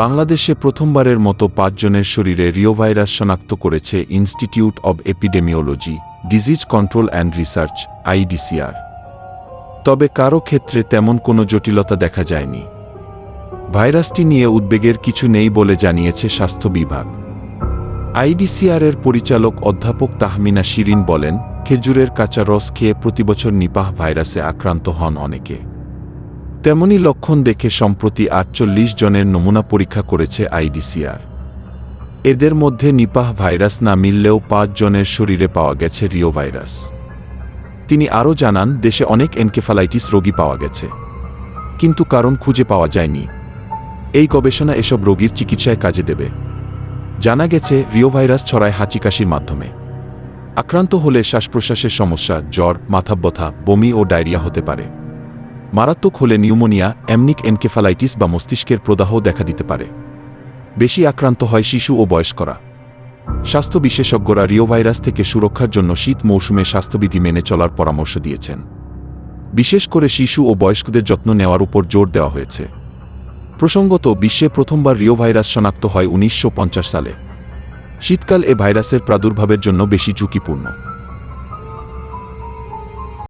বাংলাদেশে প্রথমবারের মতো পাঁচজনের শরীরে রিওভাইরাস শনাক্ত করেছে institute of epidemiology, disease control and research, IDCR. তবে কারও ক্ষেত্রে তেমন কোনো জটিলতা দেখা যায়নি। ভাইরাসটি নিয়ে উদ্বেগের কিছু নেই বলে জানিয়েছে স্বাস্থ্য বিভাগ। আইডিসিআর এর পরিচালক অধ্যাপক তাহমিনা শিরিন বলেন, খেজুরের কাঁচা রস খেয়ে প্রতিবছর নিপাহ ভাইরাসে আক্রান্ত হন অনেকে। তেমনি লক্ষণ দেখে সম্প্রতি আটচল্লিশ জনের নমুনা পরীক্ষা করেছে আইডিসিআর। এদের মধ্যে নিপাহ ভাইরাস না মিললেও পাঁচ জনের শরীরে পাওয়া গেছে রিও ভাইরাস। তিনি আরও জানান, দেশে অনেক এনকেফালাইটিস রোগী পাওয়া গেছে। কিন্তু কারণ খুঁজে পাওয়া যায়নি। এই গবেষণা এসব রোগীর চিকিৎসায় কাজে দেবে। জানা গেছে, রিও ভাইরাস ছড়ায় হাঁচি কাশির মাধ্যমে। আক্রান্ত হলে শ্বাস প্রশ্বাসের সমস্যা, জ্বর মাথা ব্যথা বমি ও ডায়রিয়া হতে পারে। মারাত্মক হলে নিউমোনিয়া এমনিক এনকেফালাইটিস বা মস্তিষ্কের প্রদাহ দেখা দিতে পারে। বেশি আক্রান্ত হয় শিশু ও বয়স্করা। স্বাস্থ্য বিশেষজ্ঞরা রিও ভাইরাস থেকে সুরক্ষার জন্য শীত মৌসুমে স্বাস্থ্যবিধি মেনে চলার পরামর্শ দিয়েছেন। বিশেষ করে শিশু ও বয়স্কদের যত্ন নেওয়ার উপর জোর দেওয়া হয়েছে। প্রসঙ্গত, বিশ্বে প্রথমবার রিও ভাইরাস শনাক্ত হয় উনিশশো পঞ্চাশ সালে। শীতকাল এ ভাইরাসের প্রাদুর্ভাবের জন্য বেশি ঝুঁকিপূর্ণ।